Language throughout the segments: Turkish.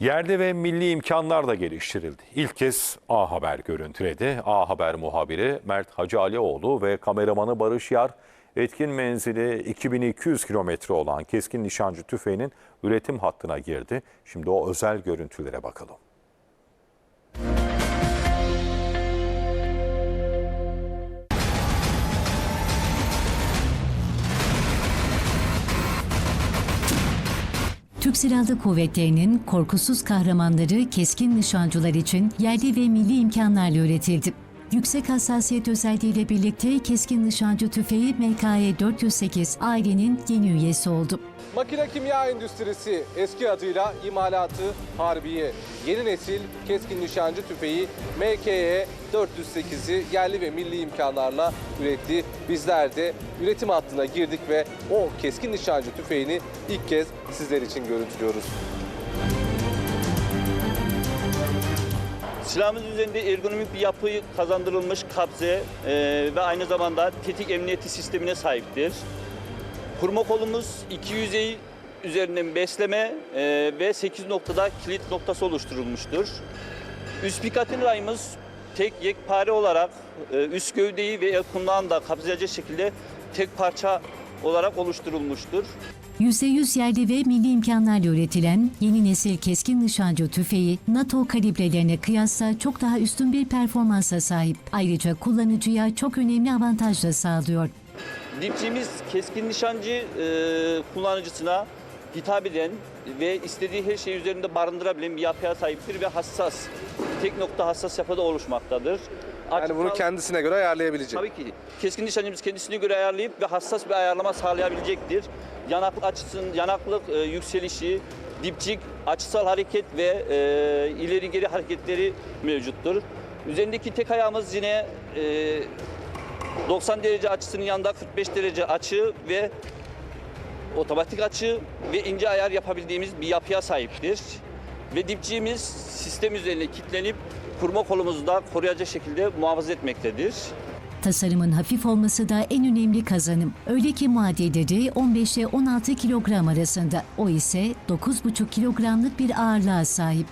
Yerli ve milli imkanlar da geliştirildi. İlk kez A Haber görüntüledi. A Haber muhabiri Mert Hacı ve kameramanı Barış Yar, etkin menzili 2200 kilometre olan keskin nişancı tüfeğinin üretim hattına girdi. Şimdi o özel görüntülere bakalım. Silahlı Kuvvetleri'nin korkusuz kahramanları keskin nişancılar için yerli ve milli imkanlarla üretildi. Yüksek hassasiyet özelliğiyle birlikte keskin nişancı tüfeği MKE 408 ailenin yeni üyesi oldu. Makine kimya endüstrisi eski adıyla imalatı harbiye. Yeni nesil keskin nişancı tüfeği MKE 408'i yerli ve milli imkanlarla üretti. Bizler de üretim hattına girdik ve o keskin nişancı tüfeğini ilk kez sizler için görüntülüyoruz. Silahımız üzerinde ergonomik bir yapı kazandırılmış kabze e, ve aynı zamanda tetik emniyeti sistemine sahiptir. Kurma kolumuz iki yüzey üzerinden besleme e, ve 8 noktada kilit noktası oluşturulmuştur. Üst pikatin rayımız tek yekpare olarak e, üst gövdeyi ve el kumlağını da kapsayacak şekilde tek parça olarak oluşturulmuştur. %100 yerli ve milli imkanlarla üretilen yeni nesil keskin nişancı tüfeği NATO kalibrelerine kıyasla çok daha üstün bir performansa sahip. Ayrıca kullanıcıya çok önemli avantaj da sağlıyor. Dipçiğimiz keskin nişancı e, kullanıcısına hitap eden ve istediği her şeyi üzerinde barındırabilen bir yapıya sahiptir ve hassas, tek nokta hassas yapıda oluşmaktadır. Yani bunu kendisine göre ayarlayabilecek. Tabii ki keskin nişancımız kendisine göre ayarlayıp ve hassas bir ayarlama sağlayabilecektir. Yanaklık açısının, yanaklık e, yükselişi, dipçik, açısal hareket ve e, ileri geri hareketleri mevcuttur. Üzerindeki tek ayağımız yine e, 90 derece açısının yanında 45 derece açı ve otomatik açı ve ince ayar yapabildiğimiz bir yapıya sahiptir. Ve dipçiğimiz sistem üzerine kilitlenip kurma kolumuzu da koruyacak şekilde muhafaza etmektedir. Tasarımın hafif olması da en önemli kazanım. Öyle ki muadilleri 15 ile 16 kilogram arasında. O ise 9,5 kilogramlık bir ağırlığa sahip.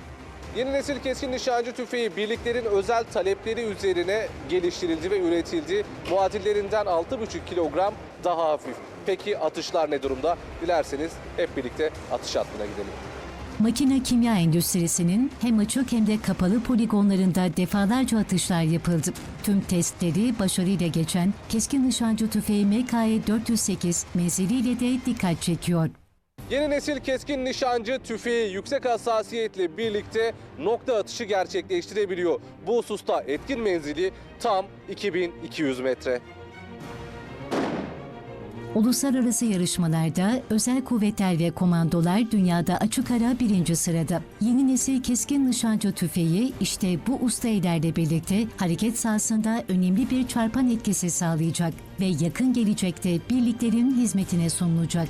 Yeni nesil keskin nişancı tüfeği birliklerin özel talepleri üzerine geliştirildi ve üretildi. Muadillerinden 6,5 kilogram daha hafif. Peki atışlar ne durumda? Dilerseniz hep birlikte atış hattına gidelim. Makine kimya endüstrisinin hem açık hem de kapalı poligonlarında defalarca atışlar yapıldı. Tüm testleri başarıyla geçen keskin nişancı tüfeği MKE 408 menziliyle de dikkat çekiyor. Yeni nesil keskin nişancı tüfeği yüksek hassasiyetle birlikte nokta atışı gerçekleştirebiliyor. Bu hususta etkin menzili tam 2200 metre. Uluslararası yarışmalarda özel kuvvetler ve komandolar dünyada açık ara birinci sırada. Yeni nesil keskin nişancı tüfeği işte bu usta ellerle birlikte hareket sahasında önemli bir çarpan etkisi sağlayacak ve yakın gelecekte birliklerin hizmetine sunulacak.